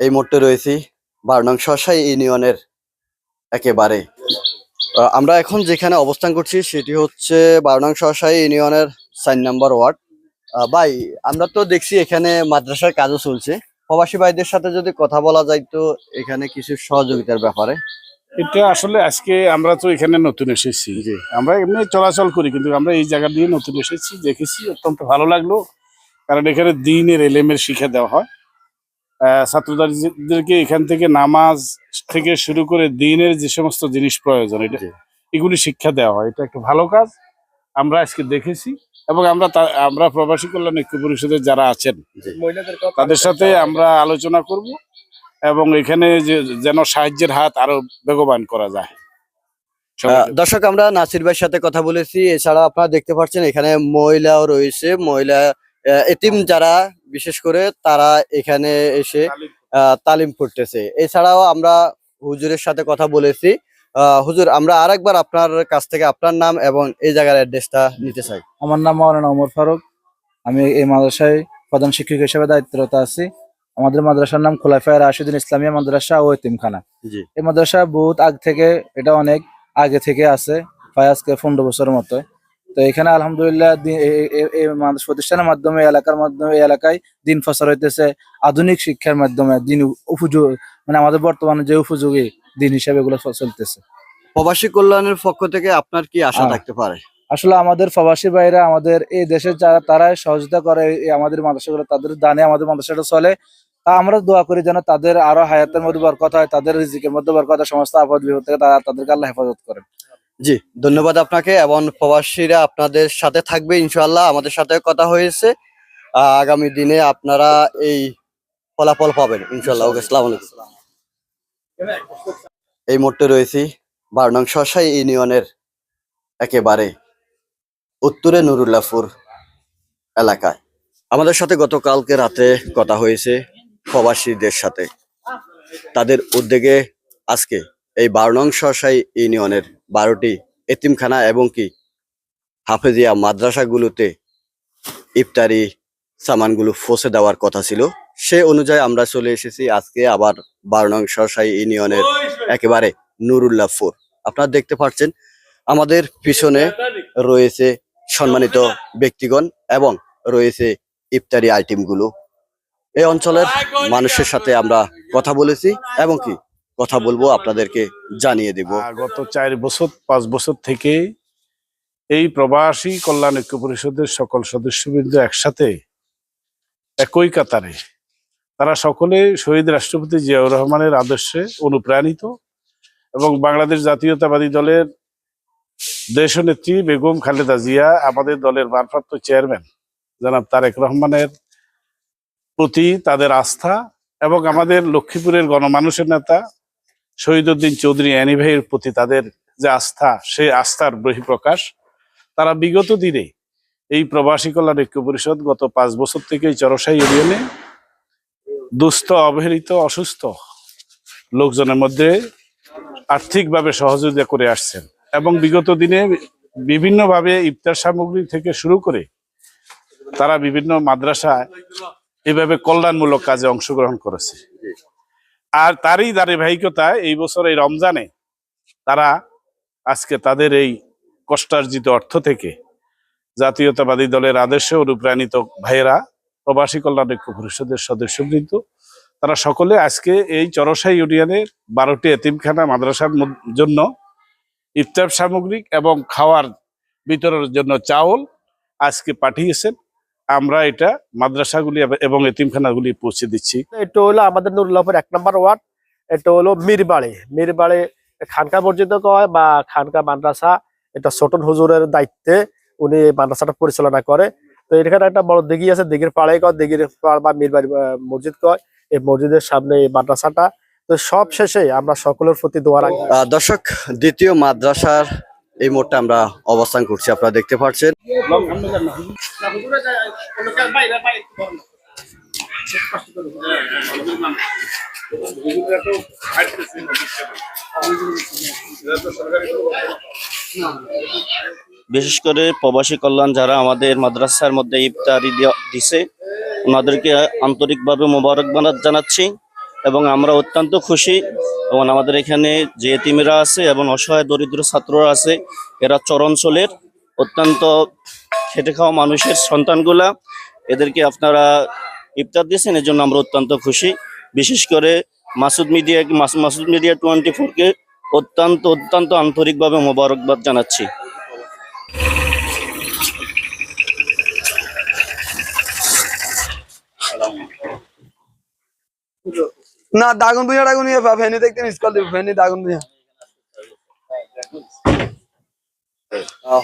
এই মুহূর্তে রয়েছি বারনং শশাই ইউনিয়নের একেবারে। আমরা এখন যেখানে অবস্থান করছি সেটি হচ্ছে বারনং শশাই ইউনিয়নের সাইন নাম্বার ওয়ার্ড। ভাই আমরা তো দেখছি এখানে মাদ্রাসার কাজও চলছে। প্রবাসী ভাইদের সাথে যদি কথা বলা যায় তো এখানে কিছু সহযোগিতার ব্যাপারে। এটা আসলে আজকে আমরা তো এখানে নতুন এসেছি। যে আমরা এমনি চলাচল করি কিন্তু আমরা এই জায়গা দিয়ে নতুন এসেছি দেখেছি অত্যন্ত ভালো লাগল। কারণ এখানে দিনের এলেমের শিক্ষা দেওয়া হয়। আহ, ছাত্রছাত্রীদেরকে এখান থেকে নামাজ থেকে শুরু করে দিনের যে সমস্ত জিনিস প্রয়োজন এটা এগুলি শিক্ষা দেওয়া হয়। এটা একটা ভালো কাজ। আমরা আজকে দেখেছি এবং আমরা আমরা প্রবাসী কল্যাণ ঐক্য পরিষদের যারা আছেন তাদের সাথে আমরা আলোচনা করব এবং এখানে যে যেন সাহায্যের হাত আরও বেগবান করা যায়। দর্শক আমরা নাসির ভাইয়ের সাথে কথা বলেছি। এছাড়া আপনারা দেখতে পাচ্ছেন এখানে মহিলাও রয়েছে। মহিলা আহ, এতিম যারা বিশেষ করে তারা এখানে এসে আহ, তালিম করতেছে। এছাড়াও আমরা হুজুরের সাথে কথা বলেছি। আহ, হুজুর আমরা আরেকবার আপনার কাছ থেকে আপনার নাম এবং এই জায়গার অ্যাড্রেসটা নিতে চাই। আমার নাম মাওলানা ওমর ফারুক। আমি এই মাদ্রাসায় প্রধান শিক্ষক হিসেবে দায়িত্বরত আছি। আমাদের মাদ্রাসার নাম খোলাফায় রাশিদুল ইসলামিয়া মাদ্রাসা ও এতিমখানা জি। এই মাদ্রাসা বহুত আগ থেকে এটা অনেক আগে থেকে আছে প্রায় আজকে পনেরো বছরের মতো। তো এখানে আলহামদুলিল্লাহ এই প্রতিষ্ঠানের মাধ্যমে এলাকার মাধ্যমে এলাকায় দিন প্রচার হইতেছে। আধুনিক শিক্ষার মাধ্যমে দিন উপযোগ মানে আমাদের বর্তমানে যে উপযোগী দিন হিসাবে এগুলো চলতেছে। প্রবাসী কল্যাণের পক্ষ থেকে আপনার কি আশা থাকতে পারে? আসলে আমাদের প্রবাসী ভাইরা আমাদের এই দেশের যারা তারাই সহযোগিতা করে আমাদের মাদ্রাসাগুলো তাদের দানে আমাদের মাদ্রাসাটা চলে। তা আমরা দোয়া করি যেন তাদের আরও হায়াতের মধ্যে বরকত হয় তাদের রিজিকের মধ্যে বরকত হয় সমস্ত আপদ বিপদ থেকে তারা তাদেরকে আল্লাহ হেফাজত করেন। জি, ধন্যবাদ আপনাকে এবং প্রবাসীরা আপনাদের সাথে থাকবে ইনশাল্লাহ আমাদের সাথে কথা হয়েছে। আগামী দিনে আপনারা এই ফলাফল পাবেন ইনশাল্লাহ ওকে আলাইকুম। এই মুহূর্তে রয়েছি বারনং শশাই ইউনিয়নের একেবারে উত্তরে নুরুল্লাহপুর এলাকায়। আমাদের সাথে গতকালকে রাতে কথা হয়েছে প্রবাসীদের সাথে। তাদের উদ্যোগে আজকে এই বারো নং শশাই ইউনিয়নের বারোটি এতিমখানা এবং কি হাফেজিয়া মাদ্রাসাগুলোতে ইফতারি সামানগুলো ফসে দেওয়ার কথা ছিল। সে অনুযায়ী আমরা চলে এসেছি আজকে আবার বারো নং শশাই ইউনিয়নের একেবারে নুরুল্লাহপুর আপনারা দেখতে পাচ্ছেন, আমাদের পিছনে রয়েছে সম্মানিত ব্যক্তিগণ এবং রয়েছে ইফতারি আইটেমগুলো। এই অঞ্চলের মানুষের সাথে আমরা কথা বলেছি এবং কি কথা বলব, আপনাদেরকে জানিয়ে দেব। গত চার বছর, পাঁচ বছর থেকে এই প্রবাসী কল্যাণ ঐক্য পরিষদের সকল সদস্যবৃন্দ একসাথে, একই কাতারে। তারা সকলে শহীদ রাষ্ট্রপতি জিয়াউর রহমানের আদর্শে অনুপ্রাণিত এবং বাংলাদেশ জাতীয়তাবাদী দলের দেশনেত্রী বেগম খালেদা জিয়া, আমাদের দলের ভারপ্রাপ্ত চেয়ারম্যান জনাব তারেক রহমানের প্রতি তাদের আস্থা এবং আমাদের লক্ষ্মীপুরের গণমানুষের নেতা শহীদুদ্দিন চৌধুরী অ্যানি ভাইয়ের প্রতি তাদের যে আস্থা, সে আস্থার বহিঃপ্রকাশ। তারা বিগত দিনে এই প্রবাসী কল্যাণ ঐক্য পরিষদ গত পাঁচ বছর থেকে চরসাই ইউনিয়নে দুস্থ, অবহেলিত, অসুস্থ লোকজনের মধ্যে আর্থিকভাবে সহযোগিতা করে আসছেন এবং বিগত দিনে বিভিন্নভাবে ইফতার সামগ্রী থেকে শুরু করে তারা বিভিন্ন মাদ্রাসায় এভাবে কল্যাণমূলক কাজে অংশগ্রহণ করেছে। আর তারই ধারাবাহিকতায় এই বছর এই রমজানে তারা আজকে তাদের এই কষ্টার্জিত অর্থ থেকে জাতীয়তাবাদী দলের আদর্শে অনুপ্রাণিত ভাইয়েরা, প্রবাসী কল্যাণ ঐক্য পরিষদের সদস্যবৃন্দ, তারা সকলে আজকে এই চরসাই ইউনিয়নের বারোটি এতিমখানা মাদ্রাসার জন্য ইফতার সামগ্রিক এবং খাওয়ার বিতরণের জন্য চাউল আজকে পাঠিয়েছেন। আমরা এটা মাদ্রাসাগুলি এব- এতিমখানাগুলি পৌঁছে দিচ্ছি। এটা হলো আমাদের নুরুল্লাহপুর এক নম্বর ওয়ার্ড। এটা হলো মিরবাড়ি। মিরবাড়ি খানকা মসজিদ কয় বা খানকা মাদ্রাসা? এটা ছোটন হুজুরের দায়িত্বে উনি মাদ্রাসাটা পরিচালনা করে। তো এখানে একটা বড় দিঘি আছে দিঘির পাড়ে কয় দিঘির পাড় বা মিরবাড়ি মসজিদ কয়। এই মসজিদের সামনে এই মাদ্রাসাটা। তো সব শেষে আমরা সকলের প্রতি দোয়া রাখি। দর্শক দ্বিতীয় মাদ্রাসার এই মোড়টা আমরা অবস্থান করছি, আপনারা দেখতে পাচ্ছেন। বিশেষ করে প্রবাসী কল্যাণ যারা আমাদের মাদ্রাসার মধ্যে ইফতারি দিছে, ওনাদেরকে আন্তরিকভাবে মোবারকবাদ জানাচ্ছি। এবং আমরা অত্যন্ত খুশি এবং আমাদের এখানে যে এতিমেরা আছে এবং অসহায় দরিদ্র ছাত্ররা আছে, এরা চরাঞ্চলের অত্যন্ত খেটে খাওয়া মানুষের সন্তানগুলা। এদেরকে আপনারা ইফতার দিয়েছেন এর জন্য আমরা অত্যন্ত খুশি। বিশেষ করে Masud media Masud media twenty ফোরকে অত্যন্ত অত্যন্ত আন্তরিকভাবে মোবারকবাদ জানাচ্ছি। না দাগুন ভুঁইয়া ডাগুন ভুঁইয়া বা ফেনি দেখতে মিস কল দিব ফেনি দাগুন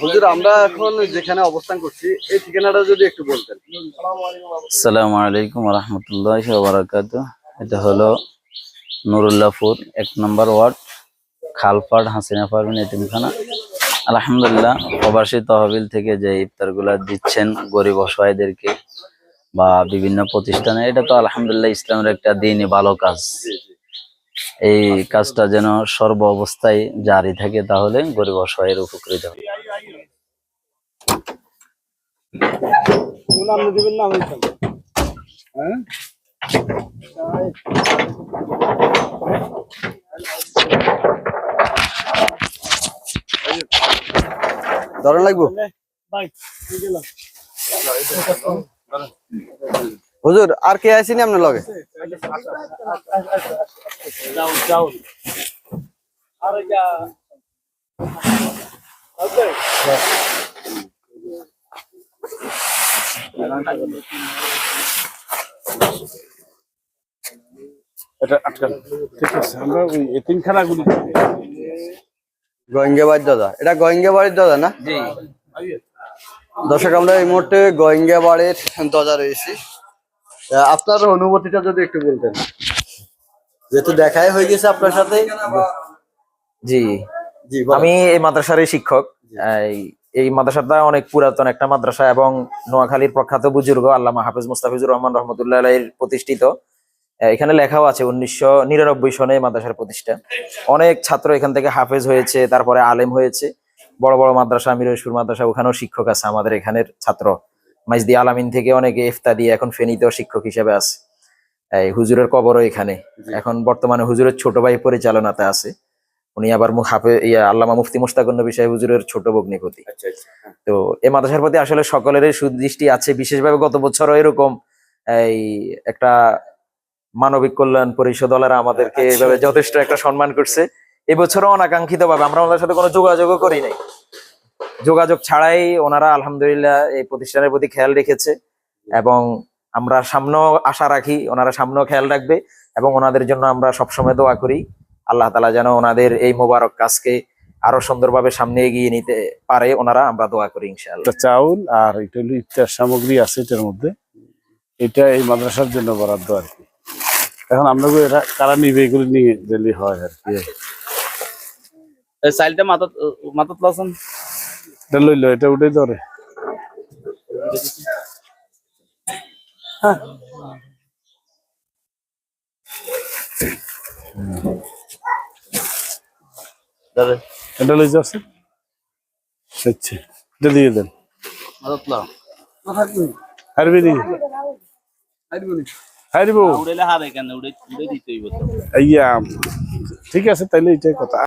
হুজুর আমরা এখন যেখানে অবস্থান করছি এই ঠিকানাটা যদি একটু বলতেন। আসসালামু আলাইকুম রহমতুল্লাহ বারাকাত। এটা হলো নুরুল্লাহপুর এক নম্বর ওয়ার্ড খালপাড় হাসিনা এতিমখানা। আলহামদুলিল্লাহ প্রবাসী তহবিল থেকে যে ইফতারগুলা দিচ্ছেন গরিব অসহায়দেরকে বা বিভিন্ন প্রতিষ্ঠানে এটা তো আলহামদুলিল্লাহ ইসলামের একটা দিনই ভালো কাজ। এই কাজটা যেন সর্ব অবস্থায় জারি থাকে তাহলে গরিব অসহায়ের উপকৃত হবে। ধরন লাগবো? হুজুর আর কে আইসিনি আপনার লগে? এটা আটকান। ঠিক আছে আমরা ওই এতিমখানাগুলি গোয়েঙ্গে বাড়ির দাদা। এটা গোয়েঙ্গে বাড়ির দাদা না? দর্শক আমরা এই মুহূর্তে গোয়েঙ্গে বাড়ির দাদা রয়েছি। আপনার অনুভূতিটা যদি একটু বলতেন। যেহেতু দেখাই হয়ে গেছে আপনার সাথে। জি। জি আমি এই মাদ্রাসারই শিক্ষক। এই মাদ্রাসাটা অনেক পুরাতন একটা মাদ্রাসা এবং নোয়াখালীর প্রখ্যাত বুজুর্গ আল্লামা হাফিজ মুস্তাফিজুর রহমান রহমতুল্লাহ প্রতিষ্ঠিত। এখানে লেখাও আছে উনিশশো নিরানব্বই সনে মাদ্রাসার প্রতিষ্ঠা অনেক ছাত্র এখান থেকে হাফেজ হয়েছে তারপরে আলেম হয়েছে। বড় বড় মাদ্রাসা মিরসপুর মাদ্রাসা ওখানেও শিক্ষক আছে আমাদের এখানের ছাত্র। মাইজদি আলামিন থেকে অনেকে ইফতা দিয়ে এখন ফেনীতেও শিক্ষক হিসেবে আছে। এই হুজুরের কবরও এখানে। এখন বর্তমানে হুজুরের ছোট ভাই পরিচালনাতে আছে। উনি আবার মুখ হাফে ইয়া আল্লামা মুফতি মুস্তাকুন নবী সাহেব হুজুরের ছোট ভগ্নিপতি। আচ্ছা আচ্ছা হ্যাঁ। তো এই মাদ্রাসার প্রতি আসলে সকলেরই সুদৃষ্টি আছে। বিশেষভাবে গত বছরও এরকম এই একটা মানবিক কল্যাণ পরিষদ আমাদেরকে আচ্ছা। এইভাবে যথেষ্ট একটা সম্মান করছে। এবছরও অনাকাঙ্ক্ষিত ভাবে আমরা ওনাদের সাথে কোনো যোগাযোগও করি নাই। যোগাযোগ ছাড়াই ওনারা আলহামদুলিল্লাহ এই প্রতিষ্ঠানের প্রতি খেয়াল রেখেছে এবং আমরা সামনেও আশা রাখি ওনারা সামনেও খেয়াল রাখবে এবং ওনাদের জন্য আমরা সবসময় দোয়া করি। আল্লাহ তালা যেন ওনাদের এই মোবারক কাজকে আরও সুন্দরভাবে সামনে এগিয়ে নিতে পারে, ওনারা আমরা দোয়া করি ইনশাআল্লাহ। চাউল আর এটা হলো ইফতার সামগ্রী আছে এটার মধ্যে। এটা এই মাদ্রাসার জন্য বরাদ্দ আর কি। এখন আমরা এরা কারা নিবে এগুলো নিয়ে দিলে হয় আর কি। চাইলটা মাথা মাথা লাসন এটা লইলো এটা উঠে ধরে এটা লই যাচ্ছে আচ্ছা এটা দিয়ে দেন। হারবি নি? হারবো উড়েলে হারে কেন উড়ে উড়ে দিতেই ইয়া ঠিক আছে তাইলে এটাই কথা।